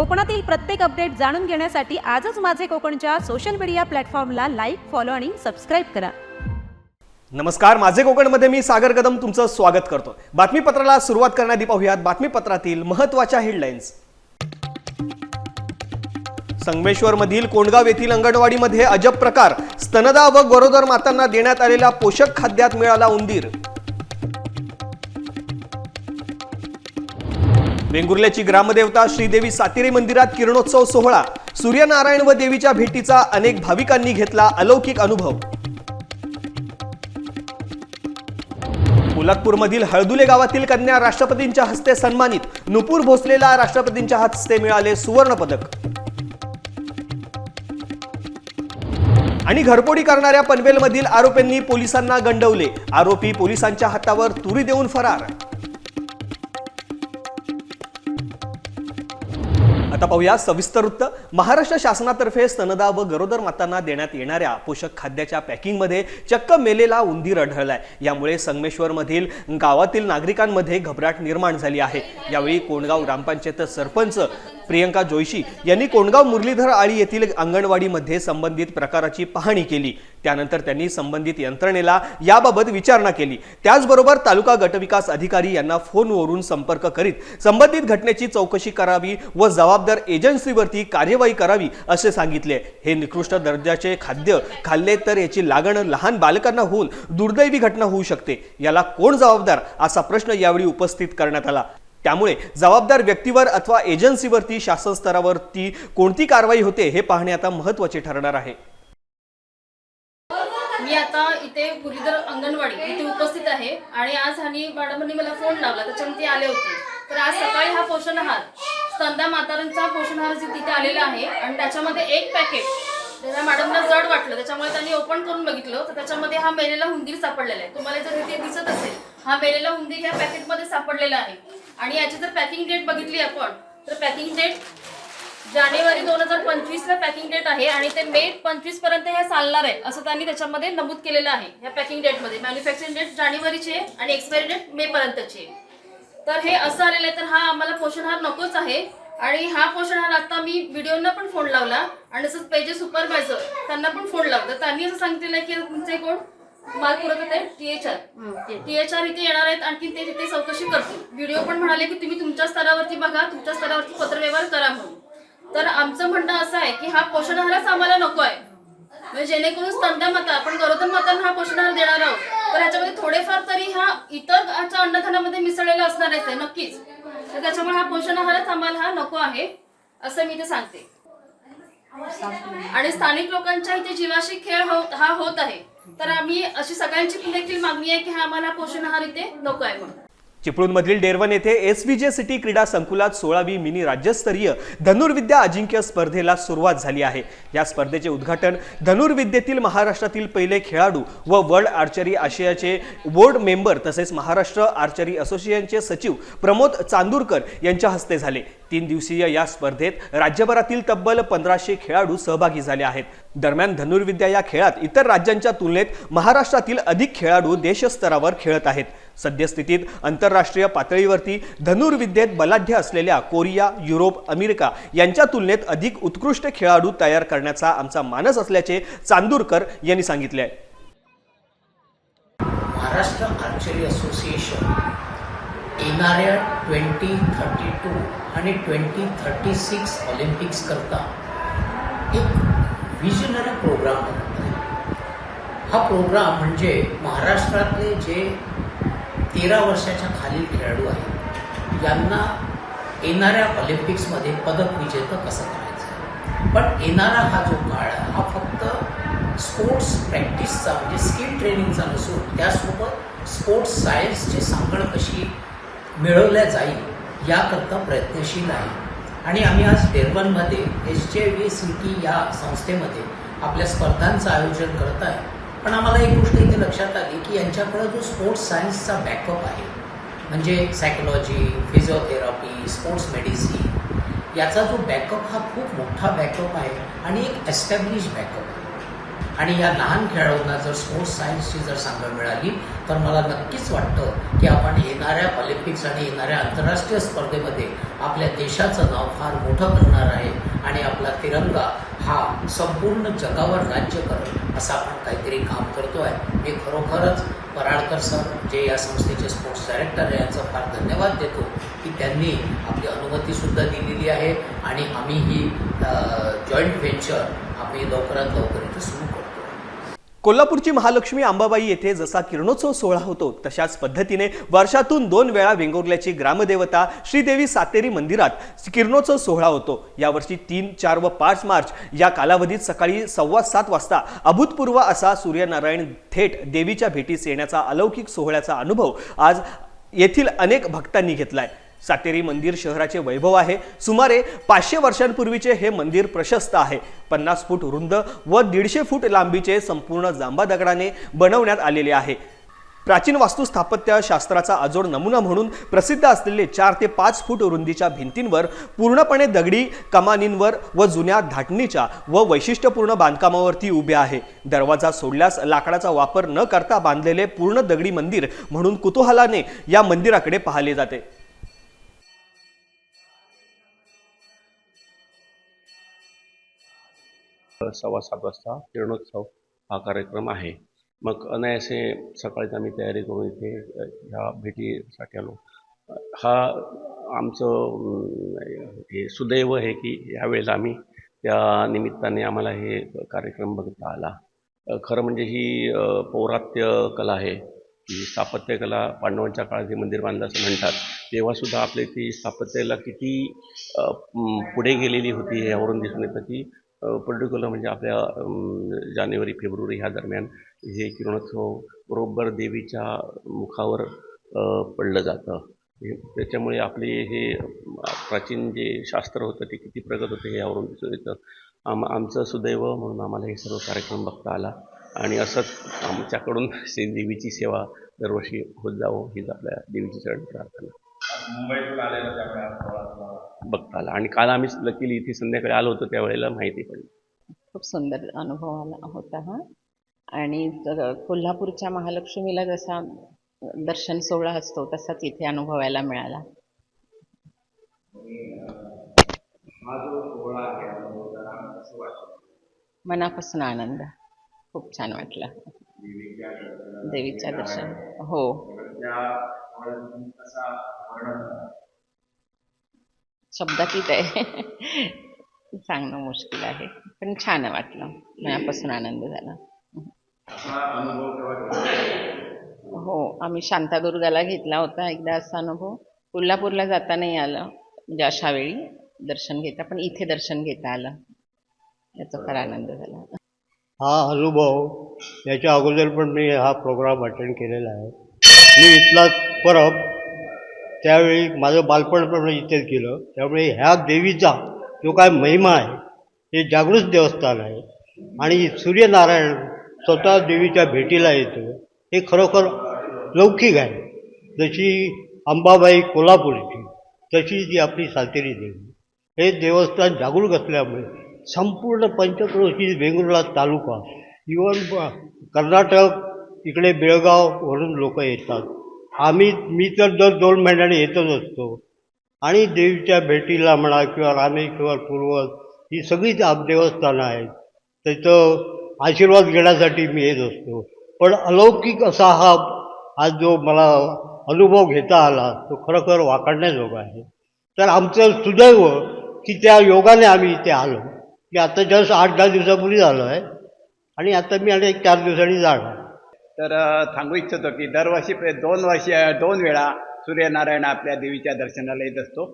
कोकणातील प्रत्येक अपडेट जाणून घेण्यासाठी आजच माझे कोकणच्या सोशल मीडिया प्लॅटफॉर्मला लाईक फॉलो आणि सबस्क्राईब करा. नमस्कार माझे कोकणमध्ये मी सागर कदम तुमचं स्वागत करतो बातमीपत्राला सुरुवात करण्याआधी पाहूयात बातमीपत्रातील महत्त्वाच्या हेडलाईन्स संगमेश्वरमधील कोंडगाव येथील अंगणवाडीमध्ये अजब प्रकार. स्तनदा व गरोदर मातांना देण्यात आलेल्या पोषक खाद्यात मिळाला उंदीर. वेंगुर्ल्याची ग्रामदेवता श्रीदेवी सातिरे मंदिरात किरणोत्सव सोहळा. सूर्यनारायण व देवीच्या भेटीचा अनेक भाविकांनी घेतला अलौकिक अनुभव. पोलादपूरमधील हळदुले गावातील कन्या राष्ट्रपतींच्या हस्ते सन्मानित. नुपूर भोसलेला राष्ट्रपतींच्या हस्ते मिळाले सुवर्ण पदक. आणि घरपोडी करणाऱ्या पनवेलमधील आरोपींनी पोलिसांना गंडवले. आरोपी पोलिसांच्या हातावर तुरी देऊन फरार. आता पाहूया सविस्तर वृत्त. महाराष्ट्र शासनातर्फे स्तनदा व गरोदर मातांना देण्यात येणाऱ्या पोषक खाद्याच्या पॅकिंगमध्ये चक्क मेलेला उंदीर आढळलाय. यामुळे संगमेश्वरमधील गावातील नागरिकांमध्ये घबराट निर्माण झाली आहे. यावेळी कोंडगाव ग्रामपंचायत सरपंच प्रियंका जोशी यांनी कोंडगाव मुरलीधर आळी येथील अंगणवाडीमध्ये संबंधित प्रकाराची पाहणी केली. त्यानंतर त्यांनी संबंधित यंत्रणेला याबाबत विचारणा केली. त्याचबरोबर तालुका गटविकास अधिकारी यांना फोनवरून संपर्क करीत संबंधित घटनेची चौकशी करावी व जबाबदार एजन्सीवरती कार्यवाही करावी असे सांगितले. हे निकृष्ट दर्जाचे खाद्य खाल्ले तर याची लागण लहान बालकांना होऊन दुर्दैवी घटना होऊ शकते. याला कोण जबाबदार असा प्रश्न यावेळी उपस्थित करण्यात आला. त्यामुळे जबाबदार व्यक्तीवर अथवा एजन्सीवरती शासन स्तरावर ती कोणती कारवाई होते हे पाहणे आता महत्त्वाचे ठरणार आहे. मी आता इथे पुरीधर अंगणवाडी इथे उपस्थित आहे आणि आज हानी मॅडमांनी मला फोन लावला त्याच्यामध्ये ते आले होते. तर आज सकाळी हा पोषण आहार स्तंदा मातारांचा पोषण आहार जे तिथे आलेला आहे आणि त्याच्यामध्ये एक पॅकेट त्या मॅडमला जड वाटलं त्याच्यामुळे त्यांनी ओपन करून बघितलं तर त्याच्यामध्ये हा मेलेला हुंदीर सापडलेला आहे. तुम्हाला जर इथे दिसत असेल हा मेलेला हुंदीर ह्या पॅकेटमध्ये सापडलेला आहे. आणि याची जर पॅकिंग डेट बघितली आपण तर पॅकिंग डेट जानेवारी दोन हजार पंचवीस ला पॅकिंग डेट आहे आणि ते मे पंचवीसपर्यंत हे चालणार आहे असं त्यांनी त्याच्यामध्ये नमूद केलेलं आहे या पॅकिंग डेटमध्ये मॅन्युफॅक्चरिंग डेट जानेवारीची आहे आणि एक्सपायरी डेट मे पर्यंतची. आहे तर हे असं आलेलं आहे तर हा आम्हाला पोषण हार नकोच आहे. आणि हा पोषण हार आता मी व्हिडिओना पण फोन लावला. आणि तसंच पेजे सुपरवायझर त्यांना पण फोन लावला. त्यांनी असं सांगितलेलं आहे की तुमचे कोण? माल पुरवत आहे T H R T H R इथे येणार आहेत आणखी ते तिथे चौकशी करतील. व्हिडिओ पण म्हणाले की तुम्ही तुमच्या स्तरावरती बघा तुमच्या स्तरावरती पत्रव्यवहार करा म्हणून. तर आमचं म्हणणं असं आहे की हा पोषण आहारच आम्हाला नको आहे. म्हणजे जेणेकरून स्तंदा माता आपण गरोदर मातांना हा पोषण आहार देणार आहोत. तर ह्याच्यामध्ये थोडेफार तरी हा इतर ह्याच्या अन्नधान्यामध्ये मिसळलेला असणारच आहे नक्कीच. तर त्याच्यामुळे हा पोषण आहारच आम्हाला हा नको आहे असं मी ते सांगते. आणि स्थानिक लोकांच्या इथे जीवाशी खेळ होत हा होत आहे. तर आम्ही अशी सगळ्यांची देखील मागणी आहे की हा आम्हाला पोषण आहार इथे नको आहे म्हणून. चिपळूणमधील डेरवन येथे एस व्ही जे सिटी क्रीडा संकुलात सोळावी मिनी राज्यस्तरीय धनुर्विद्या अजिंक्य स्पर्धेला सुरुवात झाली आहे. या स्पर्धेचे उद्घाटन धनुर्विद्येतील महाराष्ट्रातील पहिले खेळाडू व वर्ल्ड आर्चरी आशियाचे बोर्ड मेंबर तसेच महाराष्ट्र आर्चरी असोसिएशनचे सचिव प्रमोद चांदूरकर यांच्या हस्ते झाले. तीन दिवसीय या स्पर्धेत राज्यभरातील तब्बल पंधराशे खेळाडू सहभागी झाले आहेत. दरम्यान धनुर्विद्या या खेळात इतर राज्यांच्या तुलनेत महाराष्ट्रातील अधिक खेळाडू देशस्तरावर खेळत आहेत. सद्यस्थितीत आंतरराष्ट्रीय पातळीवरती धनुर्विद्येत बलाढ्य असलेल्या कोरिया युरोप अमेरिका यांच्या तुलनेत अधिक उत्कृष्ट खेळाडू तयार करण्याचा आमचा मानस असल्याचे चांदूरकर यांनी सांगितले आहे. महाराष्ट्र आर्चरी असोसिएशन येणाऱ्या ट्वेंटी थर्टी टू आणि ट्वेंटी थर्टी सिक्स ऑलिम्पिक्स करता एक विजनरी प्रोग्राम हा प्रोग्राम म्हणजे महाराष्ट्रातले जे तेरा वर्षाच्या खालील खेळाडू आहेत. यांना येणाऱ्या ऑलिम्पिक्समध्ये पदक विजेतं कसं करायचं? पण येणारा हा जो काळ आहे, हा फक्त स्पोर्ट्स प्रॅक्टिसचा म्हणजे स्किल ट्रेनिंगचा नसून त्यासोबत स्पोर्ट्स सायन्सची सांगड कशी मिळवल्या जाईल याकरता प्रयत्नशील आहे. आणि आम्ही आज डेरबनमध्ये H J V C T या संस्थेमध्ये आपल्या स्पर्धांचं आयोजन करत आहे. पण आम्हाला एक गोष्ट इथे लक्षात आली की यांच्याकडं जो स्पोर्ट्स सायन्सचा बॅकअप आहे म्हणजे सायकोलॉजी फिजिओथेरपी स्पोर्ट्स मेडिसिन याचा जो बॅकअप हा खूप मोठा बॅकअप आहे आणि एक एस्टॅब्लिश बॅकअप आहे. आणि या लहान खेळाडूंना जर स्पोर्ट्स सायन्सची जर सांगड मिळाली तर मला नक्कीच वाटतं की आपण येणाऱ्या ऑलिम्पिक्स आणि येणाऱ्या आंतरराष्ट्रीय स्पर्धेमध्ये आपल्या देशाचं नाव फार मोठं करणार आहे आणि आपला तिरंगा हा संपूर्ण जगावर राज्य करेल असं आपण काहीतरी काम करतो आहे मी खरोखरच पराळकर सर जे या संस्थेचे स्पोर्ट्स डायरेक्टर यांचा फार धन्यवाद देतो की त्यांनी आपली अनुमतीसुद्धा दिलेली आहे आणि आम्ही ही जॉईंट व्हेंचर आम्ही लवकरात लवकर इथे सुरू करतो. कोल्हापूरची महालक्ष्मी अंबाबाई येथे जसा किरणोत्सव सोहळा होतो तशाच पद्धतीने वर्षातून दोन वेळा वेंगुर्ल्याची ग्रामदेवता श्रीदेवी सातेरी मंदिरात किरणोत्सव सोहळा होतो. यावर्षी तीन चार व पाच मार्च या कालावधीत सकाळी सव्वा सात वाजता अभूतपूर्व असा सूर्यनारायण थेट देवीच्या भेटीस येण्याचा अलौकिक सोहळ्याचा अनुभव आज येथील अनेक भक्तांनी घेतलाय. सातेरी मंदिर शहराचे वैभव आहे. सुमारे पाचशे वर्षांपूर्वीचे हे मंदिर प्रशस्त आहे. पन्नास फूट रुंद व दीडशे फूट लांबीचे संपूर्ण जांबा दगडाने बनवण्यात आलेले आहे. प्राचीन वास्तू अजोड नमुना म्हणून प्रसिद्ध असलेले चार ते पाच फूट रुंदीच्या भिंतींवर पूर्णपणे दगडी कमानींवर व जुन्या धाटणीच्या व वैशिष्ट्यपूर्ण बांधकामावरती उभे आहे. दरवाजा सोडल्यास लाकडाचा वापर न करता बांधलेले पूर्ण दगडी मंदिर म्हणून कुतूहलाने या मंदिराकडे पाहिले जाते. सव्वा सात वाजता किरणोत्सव हा कार्यक्रम आहे. मग अनायासे सकाळीच आम्ही तयारी करून इथे ह्या भेटीसाठी आलो. हा आमचं हे सुदैव आहे की यावेळेला आम्ही त्या निमित्ताने आम्हाला हे कार्यक्रम बघता आला. खरं म्हणजे ही पौरात्य कला आहे. ही स्थापत्यकला पांडवांच्या काळात हे मंदिर बांधलं असं म्हणतात. तेव्हासुद्धा आपली ती स्थापत्यला किती पुढे गेलेली होती यावरून दिसून येतं की पर्टिक्युलर म्हणजे आपल्या जानेवारी फेब्रुवारी ह्या दरम्यान हे किरणोत्सव बरोबर देवीच्या मुखावर पडलं जातं. हे- त्याच्यामुळे आपले हे प्राचीन जे शास्त्र होतं ते किती प्रगत होते हे यावरून दिसून येतं. आम आमचं सुदैव म्हणून आम्हाला हे सर्व कार्यक्रम बघता आला. आणि असंच आमच्याकडून श्री देवीची सेवा दरवर्षी होत जावं हीच आपल्या देवीची चरण प्रार्थना. बघता आला आणि काल आम्ही लकीली इथे संध्याकाळी आलो होतो त्यावेळेला माहिती पडली. खूप सुंदर अनुभव आला होता हा. आणि कोल्हापूरच्या महालक्ष्मीला जसा दर्शन सोहळा असतो तसाच इथे अनुभवायला मिळाला. मनापासून आनंद. खूप छान वाटला. देवीच्या दर्शन. हो. शब्दातीत आहे. सांगणं मुश्किल आहे. पण छान वाटलं. मनापासून आनंद झाला. हो आम्ही शांतादुर्गाला घेतला होता. एकदा असा अनुभव. कोल्हापूरला जाता नाही आलं. म्हणजे अशा वेळी दर्शन घेता पण इथे दर्शन घेता आलं. याचा फार आनंद झाला. हा अनुभव याच्या अगोदर पण मी हा प्रोग्राम अटेंड केलेला आहे. मी इथला परब त्यावेळी माझं बालपण इथेच केलं त्यामुळे ह्या देवीचा जो काय महिमा आहे हे जागृत देवस्थान आहे. आणि सूर्यनारायण स्वतः देवीच्या भेटीला येतो. हे खरोखर लौकिक आहे. जशी अंबाबाई कोल्हापूरची तशी जी आपली सातेरी देवी. हे देवस्थान जागरूक असल्यामुळे संपूर्ण पंचक्रोशी वेंगुर्ला तालुका इवन कर्नाटक इकडे बेळगाववरून लोक येतात. आम्ही मी तर दर दोन महिन्याने येतच असतो. आणि देवीच्या भेटीला म्हणा किंवा रामेश्वर पूर्वज ही सगळीच आप देवस्थानं आहेत. त्याचं आशीर्वाद घेण्यासाठी मी येत असतो. पण अलौकिक असा हा आज जो मला अनुभव घेता आला तो खरोखर वाकडण्याजोगा आहे. तर आमचं सुदैव की त्या योगाने आम्ही इथे आलो. की आता जस्ट आठ दहा दिवसापूर्वी झालो आहे आणि आता मी आणि एक चार दिवसांनी जाणार. तर सांगू इच्छितो की दरवर्षी दोन वर्षी दोन वेळा सूर्यनारायण आपल्या देवीच्या दर्शनाला येत असतो.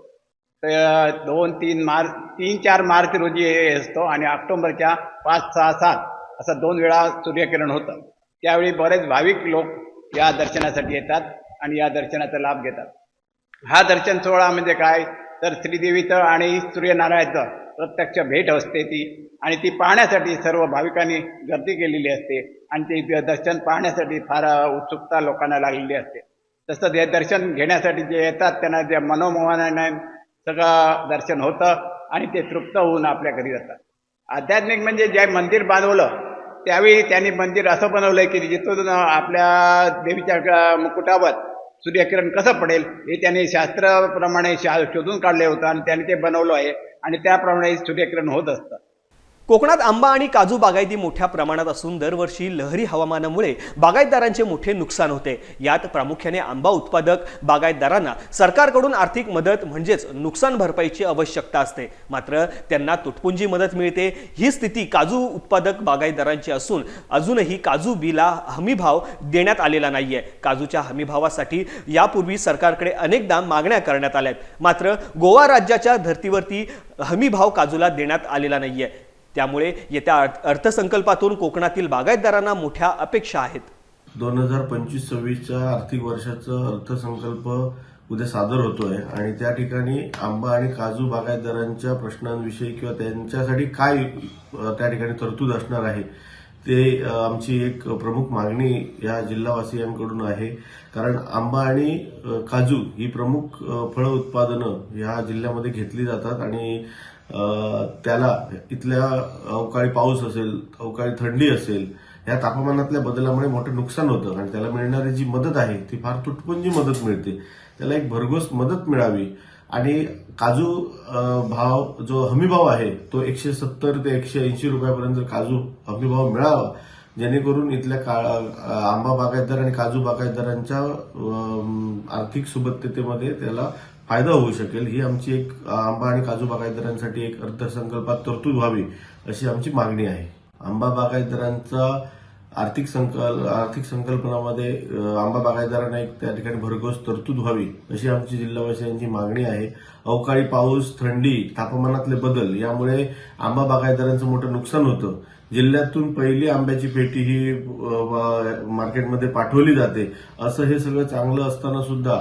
तर दोन तीन मार्च तीन चार मार्च रोजी हे असतो आणि ऑक्टोबरच्या पाच सहा सात असं दोन वेळा सूर्यकिरण होतं. त्यावेळी बरेच भाविक लोक या दर्शनासाठी येतात आणि या दर्शनाचा लाभ घेतात. हा दर्शन सोहळा म्हणजे काय? तर श्रीदेवीचं आणि सूर्यनारायणचं प्रत्यक्ष भेट असते ती. आणि ती पाहण्यासाठी सर्व भाविकांनी गर्दी केलेली असते. आणि ते दर्शन पाहण्यासाठी फार उत्सुकता लोकांना लागलेली असते. तसंच हे दर्शन घेण्यासाठी जे येतात त्यांना जे मनोमोहनाने सगळं दर्शन होतं आणि ते तृप्त होऊन आपल्या घरी जातात. आध्यात्मिक म्हणजे जे मंदिर बांधवलं त्यावेळी त्यांनी मंदिर असं बनवलंय की जिथून आपल्या देवीच्या मुकुटावर सूर्यकिरण कसं पडेल हे त्यांनी शास्त्राप्रमाणे शा शोधून काढले होतं आणि त्यांनी ते बनवलं आहे. आणि त्याप्रमाणे सूर्यकिरण होत असतं. कोकणात आंबा आणि काजू बागायती मोठ्या प्रमाणात असून दरवर्षी लहरी हवामानामुळे बागायतदारांचे मोठे नुकसान होते. यात प्रामुख्याने आंबा उत्पादक बागायतदारांना सरकारकडून आर्थिक मदत म्हणजेच नुकसान भरपाईची आवश्यकता असते. मात्र त्यांना तुटपुंजी मदत मिळते. ही स्थिती काजू उत्पादक बागायतदारांची असून अजूनही काजू बिला हमीभाव देण्यात आलेला नाहीये. काजूच्या हमीभावासाठी यापूर्वी सरकारकडे अनेकदा मागण्या करण्यात आल्या आहेत मात्र गोवा राज्याच्या धर्तीवरती हमीभाव काजूला देण्यात आलेला नाहीये. त्यामुळे येत्या अर्थसंकल्पातून कोकणातील बागायतदारांना मोठ्या अपेक्षा आहेत. दोन हजार पंचवीस सव्वीसच्या आर्थिक वर्षाचा अर्थसंकल्प उद्या सादर होतोय आणि त्या ठिकाणी आंबा आणि काजू बागायतदारांच्या प्रश्नांविषयी किंवा त्यांच्यासाठी काय त्या ठिकाणी तरतूद असणार आहे ते आमची एक प्रमुख मागणी या जिल्हावासियांकडून आहे. कारण आंबा आणि काजू ही प्रमुख फळ उत्पादनं ह्या जिल्ह्यामध्ये घेतली जातात आणि त्याला इथल्या अवकाळी पाऊस असेल अवकाळी थंडी असेल या तापमानातल्या बदलामुळे मोठं नुकसान होतं आणि त्याला मिळणारी जी मदत आहे ती फार तुटपुंजी मदत मिळते. त्याला एक भरघोस मदत मिळावी आणि काजू भाव जो हमीभाव आहे तो एकशे सत्तर ते एकशे ऐंशी रुपयापर्यंत काजू हमीभाव मिळावा जेणेकरून इथल्या का आंबा बागायतदार आणि काजू बागायतदारांच्या आर्थिक सुबत्ततेमध्ये त्याला फायदा होऊ शकेल. ही आमची एक आंबा आणि काजू बागायतदारांसाठी एक अर्थसंकल्पात तरतूद व्हावी अशी आमची मागणी आहे. आंबा बागायतदारांचा आर्थिक संकल्प आर्थिक संकल्पनामध्ये आंबा बागायतदारांना एक त्या ठिकाणी भरघोस तरतूद व्हावी अशी आमची जिल्हावासियांची मागणी आहे. अवकाळी पाऊस थंडी तापमानातले बदल यामुळे आंबा बागायतदारांचं मोठं नुकसान होतं. जिल्ह्यातून पहिली आंब्याची पेटी ही मार्केटमध्ये पाठवली जाते. असं हे सगळं चांगलं असताना सुद्धा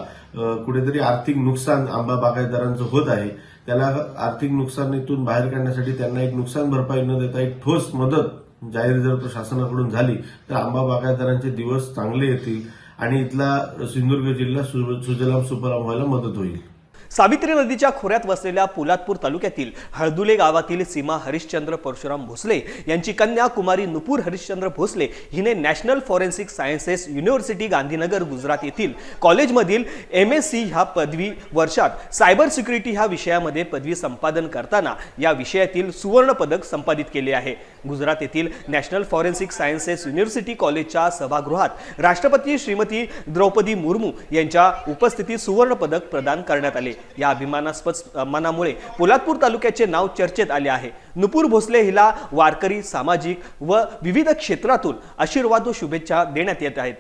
कुठेतरी आर्थिक नुकसान आंबा बागायतदारांचं होत आहे. त्याला आर्थिक नुकसानीतून बाहेर काढण्यासाठी त्यांना एक नुकसान भरपाई न देता एक ठोस मदत जाहीर जर प्रशासनाकडून झाली तर आंबा बागायतदारांचे दिवस चांगले येतील आणि इथला सिंधुदुर्ग जिल्हा सु- सुजलाम सुफलाम व्हायला मदत होईल. सावित्री नदीच्या खोऱ्यात वसलेल्या पोलादपूर तालुक्यातील हळदुले गावातील सीमा हरिश्चंद्र परशुराम भोसले यांची कन्या कुमारी नुपूर हरिश्चंद्र भोसले हिने national forensic sciences university Gandhinagar Gujarat येथील कॉलेजमधील एम एस सी ह्या पदवी वर्षात सायबर सिक्युरिटी ह्या विषयामध्ये पदवी संपादन करताना या विषयातील सुवर्ण पदक संपादित केले आहे. गुजरात येथील नॅशनल फॉरेन्सिक सायन्सेस युनिव्हर्सिटी कॉलेजच्या सभागृहात राष्ट्रपती श्रीमती द्रौपदी मुर्मू यांच्या उपस्थितीत सुवर्ण पदक प्रदान करण्यात आले. या अभिमानास्पद मनामुळे पोलादपूर तालुक्याचे नाव चर्चेत आले आहे. नुपूर भोसले हिला वारकरी सामाजिक व विविध क्षेत्रातून आशीर्वाद व शुभेच्छा देण्यात येत आहेत.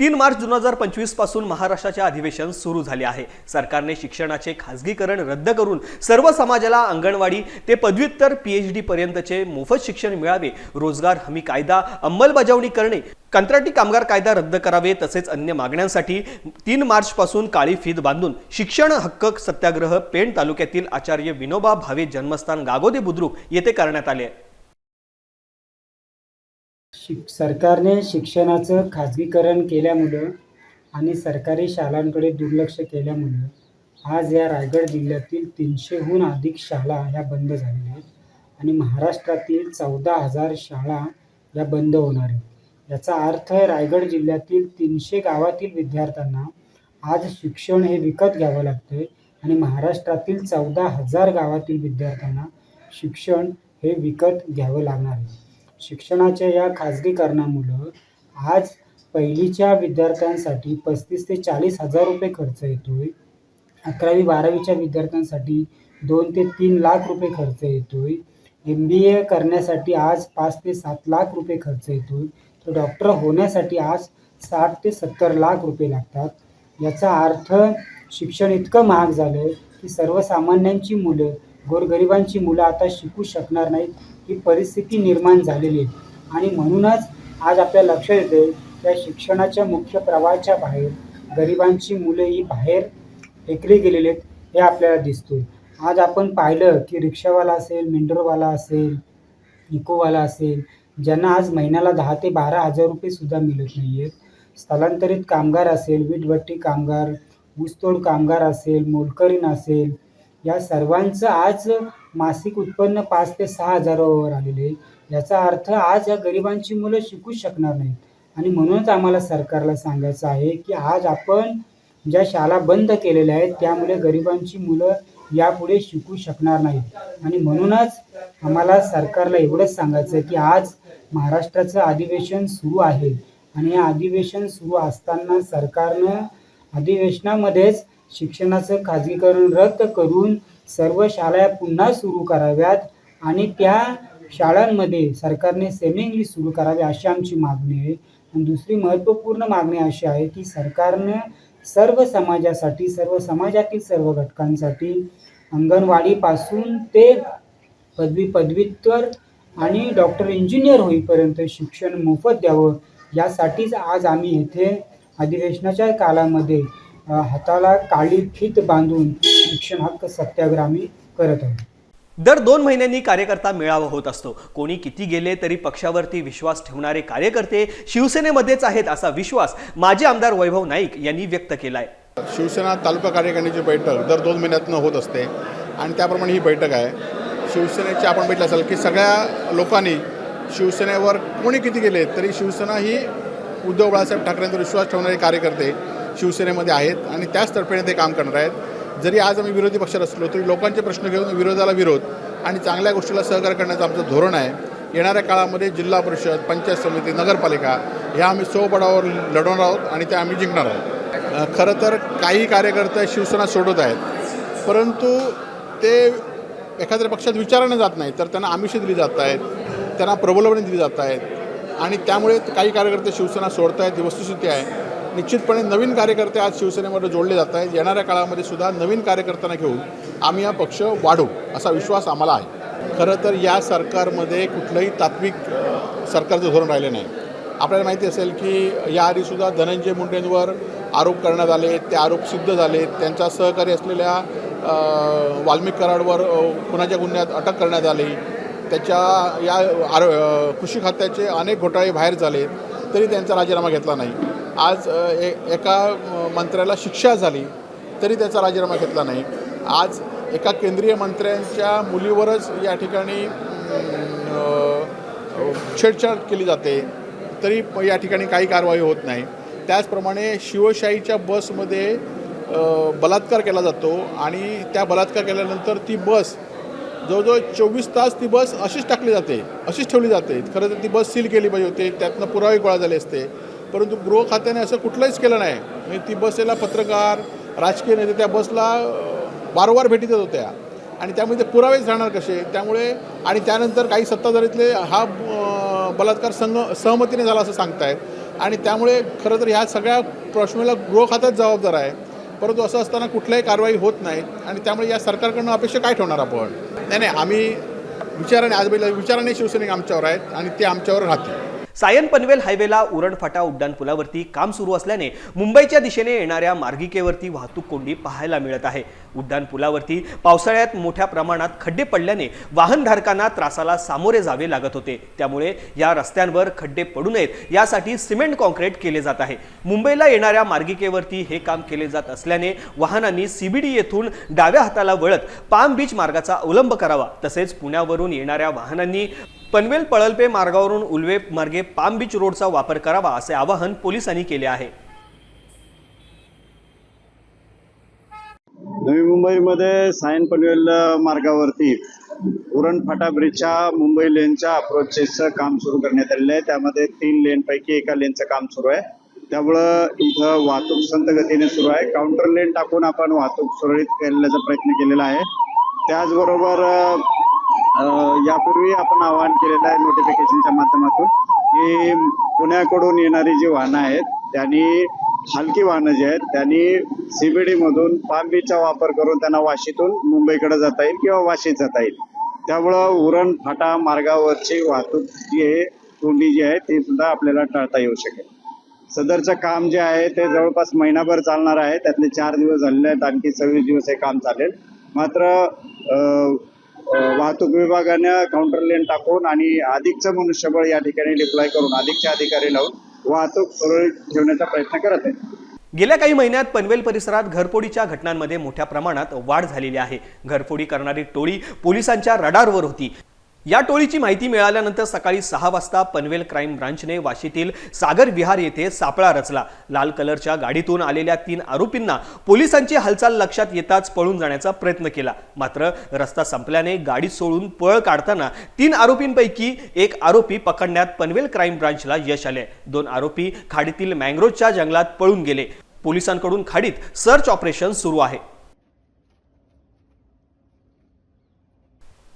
तीन मार्च दोन हजार पंचवीसपासून महाराष्ट्राचे अधिवेशन सुरू झाले आहे. सरकारने शिक्षणाचे खासगीकरण रद्द करून सर्व समाजाला अंगणवाडी ते पदव्युत्तर पीएचडी पर्यंतचे मोफत शिक्षण मिळावे रोजगार हमी कायदा अंमलबजावणी करणे कंत्राटी कामगार कायदा रद्द करावे तसेच अन्य मागण्यांसाठी तीन मार्च पासून काळी फीत बांधून शिक्षण हक्क सत्याग्रह पेण तालुक्यातील आचार्य विनोबा भावे जन्मस्थान गागोदे बुद्रुक येथे करण्यात आले आहे. शिक सरकारने शिक्षणाचं खाजगीकरण केल्यामुळं आणि सरकारी शाळांकडे दुर्लक्ष केल्यामुळं आज या रायगड जिल्ह्यातील तीनशेहून अधिक शाळा ह्या बंद झालेल्या आहेत आणि महाराष्ट्रातील चौदा हजार शाळा या बंद होणार आहेत. याचा अर्थ रायगड जिल्ह्यातील तीनशे गावातील विद्यार्थ्यांना आज शिक्षण हे विकत घ्यावं लागतं आहे आणि महाराष्ट्रातील चौदा हजार गावातील विद्यार्थ्यांना शिक्षण हे विकत घ्यावं लागणार आहे. शिक्षणाच्या या खाजगीकरणामुळं आज पहिलीच्या विद्यार्थ्यांसाठी पस्तीस ते चाळीस हजार रुपये खर्च येतोय. अकरावी बारावीच्या विद्यार्थ्यांसाठी दोन ते तीन लाख रुपये खर्च येतोय. एम बी ए करण्यासाठी आज पाच ते सात लाख रुपये खर्च येतोय. तर डॉक्टर होण्यासाठी आज साठ ते सत्तर लाख रुपये लागतात. याचा अर्थ शिक्षण इतकं महाग झालं आहे की सर्वसामान्यांची मुलं गोरगरिबांची मुलं आता शिकू शकणार नाहीत. ही परिस्थिती निर्माण झालेली आहे. आणि म्हणूनच आज आपल्या लक्षात येते त्या शिक्षणाच्या मुख्य प्रवाहाच्या बाहेर गरिबांची मुलं ही बाहेर फेकली गेलेली आहेत हे आपल्याला दिसतोय. आज आपण पाहिलं की रिक्षावाला असेल मेंढरवाला असेल इकोवाला असेल ज्यांना आज महिन्याला दहा ते बारा हजार रुपयेसुद्धा मिळत नाही आहेत स्थलांतरित कामगार असेल वीटभट्टी कामगार ऊसतोड कामगार असेल मोलकरीण असेल या सर्वांचं आज मासिक उत्पन्न पाच ते सहा हजारावर आलेले आहे. याचा अर्थ आज या गरिबांची मुलं शिकू शकणार नाहीत. आणि म्हणूनच आम्हाला सरकारला सांगायचं आहे की आज आपण ज्या शाळा बंद केलेल्या आहेत त्यामुळे गरिबांची मुलं यापुढे शिकू शकणार नाहीत. आणि म्हणूनच आम्हाला सरकारला एवढंच सांगायचं आहे की आज महाराष्ट्राचं अधिवेशन सुरू आहे. आणि हे अधिवेशन सुरू असताना सरकारनं अधिवेशनामध्येच शिक्षणाचं खाजगीकरण रद्द करून सर्व शाळा पुन्हा सुरू कराव्यात आणि त्या शाळांमध्ये सरकारने सेमी इंग्लिश सुरू करावे अशी आमची मागणी आहे. आणि दुसरी महत्त्वपूर्ण मागणी अशी आहे की सरकारनं सर्व समाजासाठी सर्व समाजातील सर्व घटकांसाठी अंगणवाडीपासून ते पदवी पदव्युत्तर आणि डॉक्टर इंजिनियर होईपर्यंत शिक्षण मोफत द्यावं यासाठीच आज आम्ही येथे अधिवेशनाच्या कालामध्ये हाताला काळी फीत बांधून शिक्षण हक्क सत्याग्रह आम्ही करत आहोत. दर दोन महिन्यांनी कार्यकर्ता मेळावा होत असतो. कोणी किती गेले तरी पक्षावरती विश्वास ठेवणारे कार्यकर्ते शिवसेनेमध्येच आहेत असा विश्वास माजी आमदार वैभव नाईक यांनी व्यक्त केलाय. शिवसेना तालुका कार्यकारिणीची बैठक दर दोन महिन्यातनं होत असते. आणि त्याप्रमाणे ही बैठक आहे. शिवसेनेची आपण बघितलं असेल की सगळ्या लोकांनी शिवसेनेवर कोणी किती गेले तरी शिवसेना ही उद्धव बाळासाहेब ठाकरेंवर विश्वास ठेवणारे कार्यकर्ते शिवसेनेमध्ये आहेत आणि त्याच तर्फेने ते काम करणार आहेत. जरी आज आम्ही विरोधी पक्षात असलो तरी लोकांचे प्रश्न घेऊन विरोधाला विरोध आणि चांगल्या गोष्टीला सहकार्य करण्याचं आमचं धोरण आहे. येणाऱ्या काळामध्ये जिल्हा परिषद पंचायत समिती नगरपालिका ह्या आम्ही सोबडावर लढवणार आहोत आणि त्या आम्ही जिंकणार आहोत. खरं तर काही कार्यकर्ते शिवसेना सोडत आहेत परंतु ते एखाद्या पक्षात विचाराने जात नाही तर त्यांना आमिषे दिली जात आहेत त्यांना प्रबोलवणे दिली जात आहेत आणि त्यामुळे काही कार्यकर्ते शिवसेना सोडत आहेत ही वस्तुस्थिती आहे. निश्चितपणे नवीन कार्यकर्ते आज शिवसेनेमध्ये जोडले जात आहेत. येणाऱ्या काळामध्ये सुद्धा नवीन कार्यकर्त्यांना घेऊन आम्ही हा पक्ष वाढवू असा विश्वास आम्हाला आहे. खरं तर या सरकारमध्ये कुठलंही तात्विक सरकारचं धोरण राहिलं नाही. आपल्याला माहिती असेल की याआधीसुद्धा धनंजय मुंडेंवर आरोप करण्यात आले ते आरोप सिद्ध झाले. त्यांचा सहकारी असलेल्या वाल्मिक कराडवर खुनाच्या गुन्ह्यात अटक करण्यात आली. त्याच्या या आरो कृषी खात्याचे अनेक घोटाळे बाहेर झाले. तरी त्यांचा राजीनामा घेतला नाही. आज ए एका मंत्र्याला शिक्षा झाली तरी त्याचा राजीनामा घेतला नाही. आज एका केंद्रीय मंत्र्यांच्या मुलीवरच या ठिकाणी छेडछाड केली जाते तरी या ठिकाणी काही कारवाई होत नाही. त्याचप्रमाणे शिवशाहीच्या बसमध्ये बलात्कार केला जातो आणि त्या बलात्कार केल्यानंतर ती बस जवळजवळ चोवीस तास ती बस अशीच टाकली जाते अशीच ठेवली जाते. खरं तर ती बस सील केली पाहिजे होती त्यातनं पुरावे गोळा झाले असते. परंतु गृह खात्याने असं कुठलंच केलं नाही. म्हणजे ती बसेला पत्रकार राजकीय नेते त्या बसला वारंवार भेटी देत होत्या. आणि त्यामुळे ते पुरावेच राहणार कसे? त्यामुळे आणि त्यानंतर काही सत्ताधारीतले हा बलात्कार संघ सहमतीने झाला असं सांगतायत. आणि त्यामुळे खरं तर ह्या सगळ्या प्रश्नाला गृह खात्याच जबाबदार आहे. परंतु असं असताना कुठल्याही कारवाई होत नाही. आणि त्यामुळे या सरकारकडनं अपेक्षा काय ठेवणार आपण? नाही नाही आम्ही विचाराने आज विचाराने शिवसैनिक आमच्यावर आहेत आणि ते आमच्यावर राहतील. सायन पनवेल हायवेला उरणफाटा उड्डाणपुलावरती काम सुरू असल्याने मुंबईच्या दिशेने येणाऱ्या मार्गिकेवरती वाहतूक कोंडी पाहायला मिळत आहे. उड्डाणपुलावरती पावसाळ्यात मोठ्या प्रमाणात खड्डे पडल्याने वाहनधारकांना त्रासाला सामोरे जावे लागत होते. त्यामुळे या रस्त्यांवर खड्डे पडू नयेत यासाठी सिमेंट कॉन्क्रीट केले जात आहे. मुंबईला येणाऱ्या मार्गिकेवरती हे काम केले जात असल्याने वाहनांनी सीबीडी येथून डाव्या हाताला वळत पाम बीच मार्गाचा अवलंब करावा. तसेच पुण्यावरून येणाऱ्या वाहनांनी पनवेल पळलपे मार्गावरून उल्वे मार्गे पाम बीच रोडचा वापर करावा असे आवाहन पोलिसांनी केले आहे. नवी मुंबईमध्ये सायन पनवेल मार्गावरती उरण फाटा ब्रिजच्या मुंबई लेनच्या अप्रोचेसचं काम सुरू करण्यात आलेलं आहे. त्यामध्ये तीन लेनपैकी एका लेनचं काम सुरू आहे. त्यामुळं इथं वाहतूक संत गतीने सुरू आहे. काउंटर लेन टाकून आपण वाहतूक सुरळीत करण्याचा प्रयत्न केलेला आहे. त्याचबरोबर यापूर्वी आपण आवाहन केलेलं आहे नोटिफिकेशनच्या माध्यमातून की पुण्याकडून येणारी जी वाहनं आहेत त्यांनी हलकी वाहनं जी आहेत त्यांनी सीबीडी मधून बीचचा वापर करून त्यांना वाशीतून मुंबईकडे जाता येईल किंवा वाशीत जाता येईल. त्यामुळं उरण फाटा मार्गावरची वाहतूक जी आहे कोंडी जी आहे ती सुद्धा आपल्याला टाळता येऊ शकेल. सदरचं काम जे आहे ते जवळपास महिनाभर चालणार आहे. त्यातले चार दिवस झालेले आहेत आणखी सव्वीस दिवस हे काम चालेल. मात्र वाहतूक विभागानं काउंटर लेन टाकून आणि अधिकचं मनुष्यबळ या ठिकाणी डिप्लॉय करून अधिकचे अधिकारी लावून वाहतूक सुरळीत ठेवण्याचा प्रयत्न करत आहे गेल्या काही महिन्यात पनवेल परिसरात घरफोडीच्या घटनांमध्ये मोठ्या प्रमाणात वाढ झालेली आहे. घरफोडी करणारी टोळी पोलिसांच्या रडारवर होती. या टोळीची माहिती मिळाल्यानंतर सकाळी सहा वाजता पनवेल क्राईम ब्रांचने वाशीतील सागर विहार येथे सापळा रचला. लाल कलरच्या गाडीतून आलेल्या तीन आरोपींना पोलिसांची हालचाल लक्षात येताच पळून जाण्याचा प्रयत्न केला. मात्र रस्ता संपल्याने गाडी सोडून पळ काढताना तीन आरोपींपैकी एक आरोपी पकडण्यात पनवेल क्राईम ब्रांचला यश आले. दोन आरोपी खाडीतील मँग्रोवच्या जंगलात पळून गेले. पोलिसांकडून खाडीत सर्च ऑपरेशन सुरू आहे.